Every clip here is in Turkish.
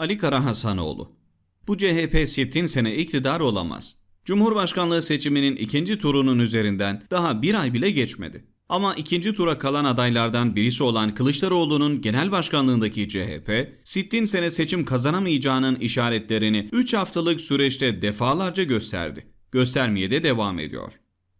Ali Kara Hasanoğlu Bu CHP sittin sene iktidar olamaz. Cumhurbaşkanlığı seçiminin ikinci turunun üzerinden daha bir ay bile geçmedi. Ama ikinci tura kalan adaylardan birisi olan Kılıçdaroğlu'nun genel başkanlığındaki CHP, sittin sene seçim kazanamayacağının işaretlerini 3 haftalık süreçte defalarca gösterdi. Göstermeye de devam ediyor.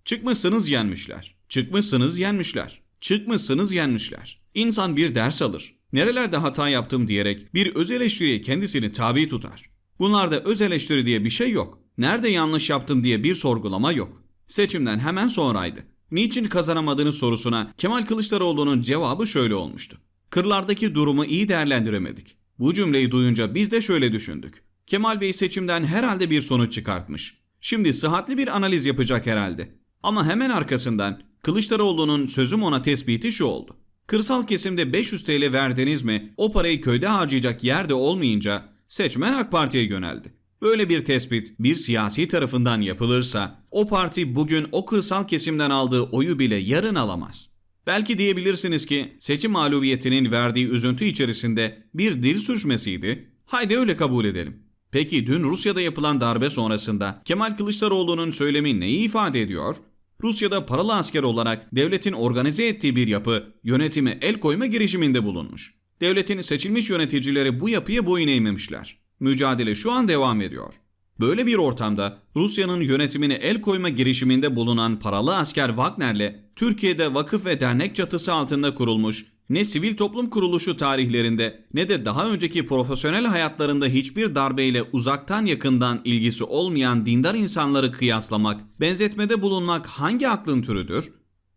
Çıkmışsınız yenmişler. Çıkmışsınız yenmişler. Çıkmışsınız yenmişler. İnsan bir ders alır. Nerelerde hata yaptım diyerek bir öz eleştiriye kendisini tabi tutar. Bunlarda öz eleştiri diye bir şey yok. Nerede yanlış yaptım diye bir sorgulama yok. Seçimden hemen sonraydı. Niçin kazanamadığını sorusuna Kemal Kılıçdaroğlu'nun cevabı şöyle olmuştu. Kırlardaki durumu iyi değerlendiremedik. Bu cümleyi duyunca biz de şöyle düşündük. Kemal Bey seçimden herhalde bir sonuç çıkartmış. Şimdi sıhhatli bir analiz yapacak herhalde. Ama hemen arkasından Kılıçdaroğlu'nun sözüm ona tespiti şu oldu. Kırsal kesimde 500 TL verdiniz mi o parayı köyde harcayacak yerde olmayınca seçmen AK Parti'ye yöneldi. Böyle bir tespit bir siyasi tarafından yapılırsa o parti bugün o kırsal kesimden aldığı oyu bile yarın alamaz. Belki diyebilirsiniz ki seçim mağlubiyetinin verdiği üzüntü içerisinde bir dil sürçmesiydi. Haydi öyle kabul edelim. Peki dün Rusya'da yapılan darbe sonrasında Kemal Kılıçdaroğlu'nun söylemi neyi ifade ediyor? Rusya'da paralı asker olarak devletin organize ettiği bir yapı yönetime el koyma girişiminde bulunmuş. Devletin seçilmiş yöneticileri bu yapıya boyun eğmemişler. Mücadele şu an devam ediyor. Böyle bir ortamda Rusya'nın yönetimine el koyma girişiminde bulunan paralı asker Wagner'le Türkiye'de vakıf ve dernek çatısı altında kurulmuş ne sivil toplum kuruluşu tarihlerinde ne de daha önceki profesyonel hayatlarında hiçbir darbeyle uzaktan yakından ilgisi olmayan dindar insanları kıyaslamak, benzetmede bulunmak hangi aklın türüdür?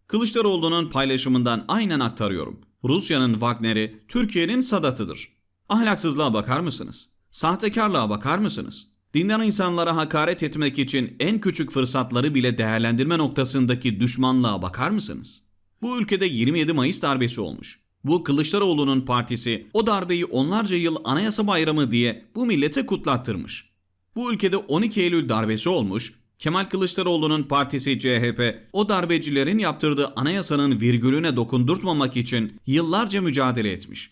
Kılıçdaroğlu'nun paylaşımından aynen aktarıyorum. Rusya'nın Wagner'i Türkiye'nin Sadat'ıdır. Ahlaksızlığa bakar mısınız? Sahtekarlığa bakar mısınız? Dindar insanlara hakaret etmek için en küçük fırsatları bile değerlendirme noktasındaki düşmanlığa bakar mısınız? Bu ülkede 27 Mayıs darbesi olmuş. Bu Kılıçdaroğlu'nun partisi o darbeyi onlarca yıl anayasa bayramı diye bu millete kutlattırmış. Bu ülkede 12 Eylül darbesi olmuş, Kemal Kılıçdaroğlu'nun partisi CHP o darbecilerin yaptırdığı anayasanın virgülüne dokundurtmamak için yıllarca mücadele etmiş.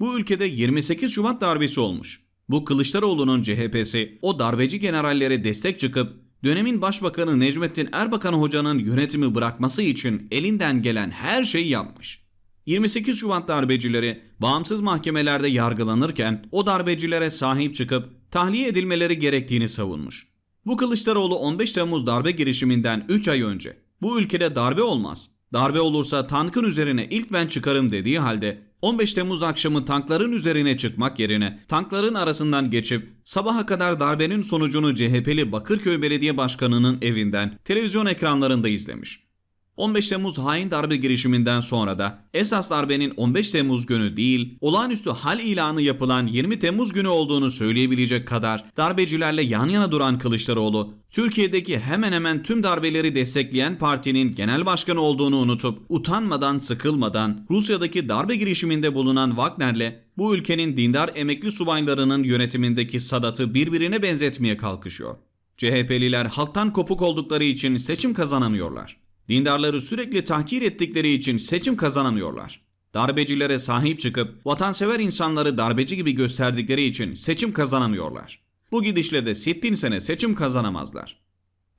Bu ülkede 28 Şubat darbesi olmuş. Bu Kılıçdaroğlu'nun CHP'si o darbeci generallere destek çıkıp dönemin başbakanı Necmettin Erbakan Hoca'nın yönetimi bırakması için elinden gelen her şeyi yapmış. 28 Şubat darbecileri bağımsız mahkemelerde yargılanırken o darbecilere sahip çıkıp tahliye edilmeleri gerektiğini savunmuş. Bu Kılıçdaroğlu 15 Temmuz darbe girişiminden 3 ay önce bu ülkede darbe olmaz. Darbe olursa tankın üzerine ilk ben çıkarım dediği halde 15 Temmuz akşamı tankların üzerine çıkmak yerine tankların arasından geçip sabaha kadar darbenin sonucunu CHP'li Bakırköy Belediye Başkanı'nın evinden televizyon ekranlarında izlemiş. 15 Temmuz hain darbe girişiminden sonra da esas darbenin 15 Temmuz günü değil, olağanüstü hal ilanı yapılan 20 Temmuz günü olduğunu söyleyebilecek kadar darbecilerle yan yana duran Kılıçdaroğlu, Türkiye'deki hemen hemen tüm darbeleri destekleyen partinin genel başkanı olduğunu unutup utanmadan sıkılmadan Rusya'daki darbe girişiminde bulunan Wagner'le bu ülkenin dindar emekli subaylarının yönetimindeki Sadat'ı birbirine benzetmeye kalkışıyor. CHP'liler halktan kopuk oldukları için seçim kazanamıyorlar. Dindarları sürekli tahkir ettikleri için seçim kazanamıyorlar. Darbecilere sahip çıkıp vatansever insanları darbeci gibi gösterdikleri için seçim kazanamıyorlar. Bu gidişle de sittin sene seçim kazanamazlar.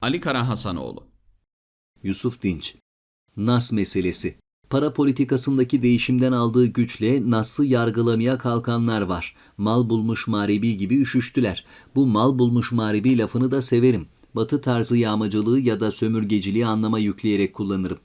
Ali Kara Hasanoğlu Yusuf Dinç Nas meselesi Para politikasındaki değişimden aldığı güçle Nas'ı yargılamaya kalkanlar var. Mal bulmuş maribi gibi üşüştüler. Bu mal bulmuş maribi lafını da severim. Batı tarzı yağmacılığı ya da sömürgeciliği anlama yükleyerek kullanırım.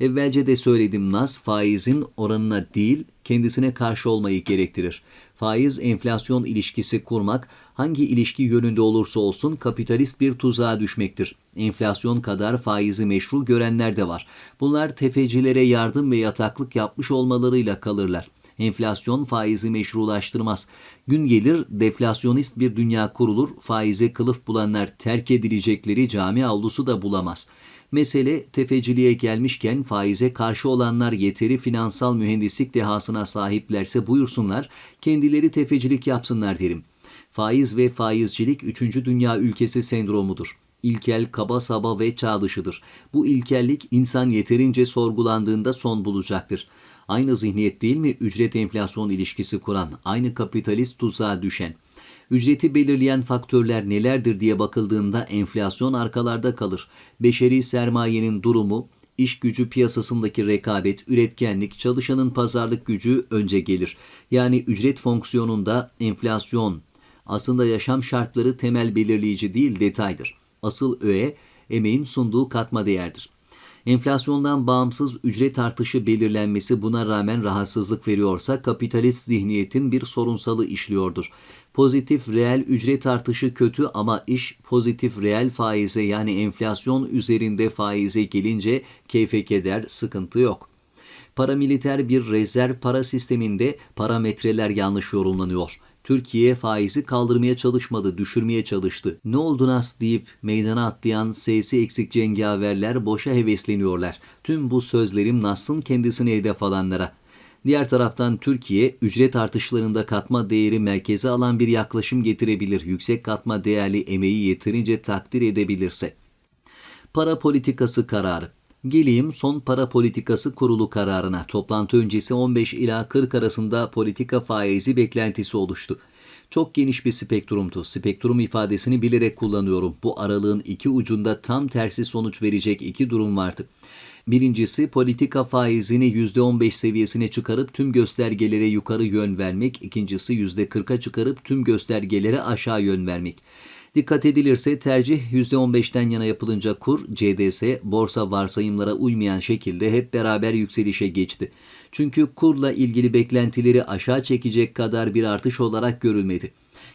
Evvelce de söyledim Nas faizin oranına değil kendisine karşı olmayı gerektirir. Faiz enflasyon ilişkisi kurmak hangi ilişki yönünde olursa olsun kapitalist bir tuzağa düşmektir. Enflasyon kadar faizi meşru görenler de var. Bunlar tefecilere yardım ve yataklık yapmış olmalarıyla kalırlar. Enflasyon faizi meşrulaştırmaz. Gün gelir deflasyonist bir dünya kurulur, faize kılıf bulanlar terk edilecekleri cami avlusu da bulamaz. Mesele tefeciliğe gelmişken faize karşı olanlar yeteri finansal mühendislik dehasına sahiplerse buyursunlar, kendileri tefecilik yapsınlar derim. Faiz ve faizcilik 3. dünya ülkesi sendromudur. İlkel, kaba saba ve çağ dışıdır. Bu ilkellik insan yeterince sorgulandığında son bulacaktır. Aynı zihniyet değil mi ücret enflasyon ilişkisi kuran, aynı kapitalist tuzağa düşen? Ücreti belirleyen faktörler nelerdir diye bakıldığında enflasyon arkalarda kalır. Beşeri sermayenin durumu, iş gücü piyasasındaki rekabet, üretkenlik, çalışanın pazarlık gücü önce gelir. Yani ücret fonksiyonunda enflasyon aslında yaşam şartları temel belirleyici değil detaydır. Asıl öğe emeğin sunduğu katma değerdir. Enflasyondan bağımsız ücret artışı belirlenmesi buna rağmen rahatsızlık veriyorsa kapitalist zihniyetin bir sorunsalı işliyordur. Pozitif reel ücret artışı kötü ama iş pozitif reel faize yani enflasyon üzerinde faize gelince keyfe keder sıkıntı yok. Paramiliter bir rezerv para sisteminde parametreler yanlış yorumlanıyor. Türkiye faizi kaldırmaya çalışmadı, düşürmeye çalıştı. Ne oldu nas deyip meydana atlayan sesi eksik cengaverler boşa hevesleniyorlar. Tüm bu sözlerim Nas'ın kendisine hedef alanlara. Diğer taraftan Türkiye ücret artışlarında katma değeri merkeze alan bir yaklaşım getirebilir. Yüksek katma değerli emeği yeterince takdir edebilirse. Para politikası kararı. Geleyim son para politikası kurulu kararına. Toplantı öncesi 15 ila 40 arasında politika faizi beklentisi oluştu. Çok geniş bir spektrumdu. Spektrum ifadesini bilerek kullanıyorum. Bu aralığın iki ucunda tam tersi sonuç verecek iki durum vardı. Birincisi politika faizini %15 seviyesine çıkarıp tüm göstergelere yukarı yön vermek. İkincisi %40'a çıkarıp tüm göstergelere aşağı yön vermek. Dikkat edilirse tercih %15'ten yana yapılınca kur, CDS, borsa varsayımlara uymayan şekilde hep beraber yükselişe geçti. Çünkü kurla ilgili beklentileri aşağı çekecek kadar bir artış olarak görülmedi.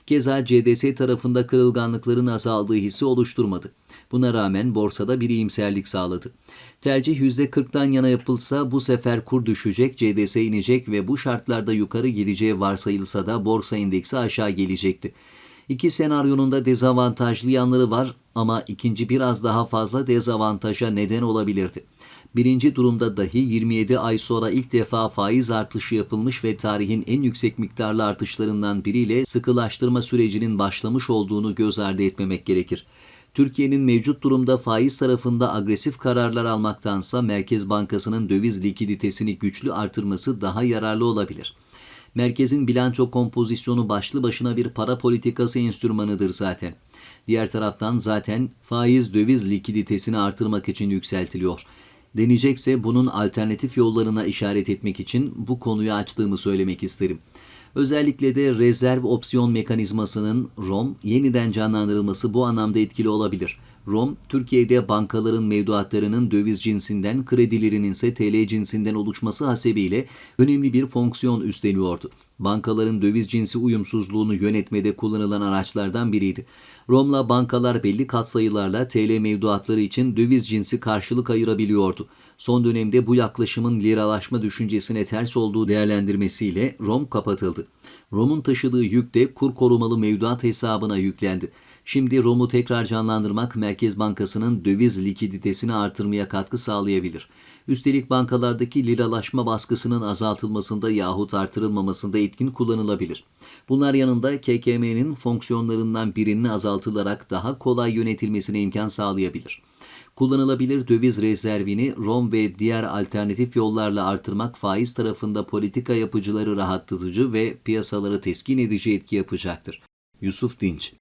Keza CDS tarafında kırılganlıkların azaldığı hissi oluşturmadı. Buna rağmen borsada bir iyimserlik sağladı. Tercih %40'tan yana yapılsa bu sefer kur düşecek, CDS inecek ve bu şartlarda yukarı geleceği varsayılsa da borsa endeksi aşağı gelecekti. İki senaryonun da dezavantajlı yanları var ama ikinci biraz daha fazla dezavantaja neden olabilirdi. Birinci durumda dahi 27 ay sonra ilk defa faiz artışı yapılmış ve tarihin en yüksek miktarlı artışlarından biriyle sıkılaştırma sürecinin başlamış olduğunu göz ardı etmemek gerekir. Türkiye'nin mevcut durumda faiz tarafında agresif kararlar almaktansa Merkez Bankası'nın döviz likiditesini güçlü artırması daha yararlı olabilir. Merkezin bilanço kompozisyonu başlı başına bir para politikası enstrümanıdır zaten. Diğer taraftan zaten faiz döviz likiditesini artırmak için yükseltiliyor. Deneyecekse bunun alternatif yollarına işaret etmek için bu konuyu açtığımı söylemek isterim. Özellikle de rezerv opsiyon mekanizmasının ROM yeniden canlandırılması bu anlamda etkili olabilir. ROM, Türkiye'de bankaların mevduatlarının döviz cinsinden, kredilerinin ise TL cinsinden oluşması hasebiyle önemli bir fonksiyon üstleniyordu. Bankaların döviz cinsi uyumsuzluğunu yönetmede kullanılan araçlardan biriydi. ROM'la bankalar belli katsayılarla TL mevduatları için döviz cinsi karşılık ayırabiliyordu. Son dönemde bu yaklaşımın liralaşma düşüncesine ters olduğu değerlendirmesiyle ROM kapatıldı. ROM'un taşıdığı yük de kur korumalı mevduat hesabına yüklendi. Şimdi ROM'u tekrar canlandırmak Merkez Bankası'nın döviz likiditesini artırmaya katkı sağlayabilir. Üstelik bankalardaki liralaşma baskısının azaltılmasında yahut artırılmamasında etkin kullanılabilir. Bunlar yanında KKM'nin fonksiyonlarından birinin azaltılarak daha kolay yönetilmesine imkan sağlayabilir. Kullanılabilir döviz rezervini ROM ve diğer alternatif yollarla artırmak faiz tarafında politika yapıcıları rahatlatıcı ve piyasaları teskin edici etki yapacaktır. Yusuf Dinç